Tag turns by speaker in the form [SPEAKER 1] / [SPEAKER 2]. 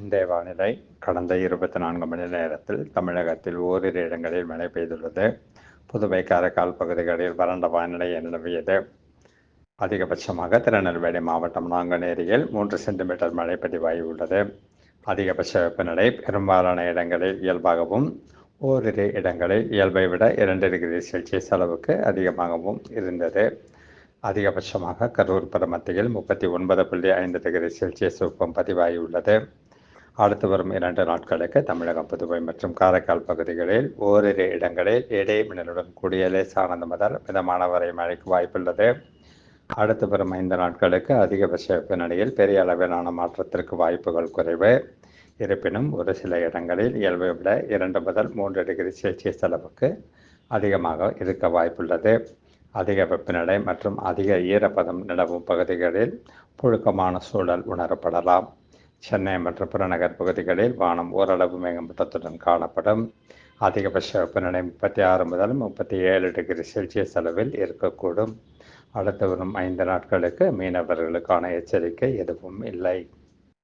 [SPEAKER 1] இன்றைய வானிலை கடந்த இருபத்தி நான்கு மணி நேரத்தில் தமிழகத்தில் ஓரிரு இடங்களில் மழை பெய்துள்ளது. புதுவை காரைக்கால் பகுதிகளில் வறண்ட வானிலை நிலவியது. அதிகபட்சமாக திருநெல்வேலி மாவட்டம் நாங்குநேரியில் மூன்று சென்டிமீட்டர் மழை பதிவாகி உள்ளது. அதிகபட்ச வெப்பநிலை பெரும்பாலான இடங்களில் இயல்பாகவும் ஓரிரு இடங்களில் இயல்பை விட இரண்டு டிகிரி செல்சியஸ் அளவுக்கு அதிகமாகவும் இருந்தது. அதிகபட்சமாக கரூர் பரமத்தியில் முப்பத்தி ஒன்பது புள்ளி ஐந்து டிகிரி செல்சியஸ் வெப்பம் பதிவாகியுள்ளது அடுத்து வரும் இரண்டு நாட்களுக்கு தமிழகம் புதுவை மற்றும் காரைக்கால் பகுதிகளில் ஓரிரு இடங்களில் இடை மின்னலுடன் கூடிய லேசானது முதல் மிதமான வரை மழைக்கு வாய்ப்புள்ளது. அடுத்து வரும் ஐந்து நாட்களுக்கு அதிகபட்ச வெப்பநிலையில் பெரிய அளவிலான மாற்றத்திற்கு வாய்ப்புகள் குறைவு. இருப்பினும் ஒரு சில இடங்களில் இயல்பை விட இரண்டு முதல் மூன்று டிகிரி செல்சியஸ் அளவுக்கு அதிகமாக இருக்க வாய்ப்புள்ளது. அதிக வெப்பநிலை மற்றும் அதிக ஈரப்பதம் நிலவும் பகுதிகளில் புழுக்கமான சூழல் உணரப்படலாம். சென்னை மற்றும் புறநகர் பகுதிகளில் வானம் ஓரளவு மேகமூட்டத்துடன் காணப்படும். அதிகபட்ச வெப்பநிலை முப்பத்தி ஆறு முதல் முப்பத்தி ஏழு டிகிரி செல்சியஸ் அளவில் இருக்கக்கூடும். அடுத்து வரும் ஐந்து நாட்களுக்கு மீனவர்களுக்கான எச்சரிக்கை எதுவும் இல்லை.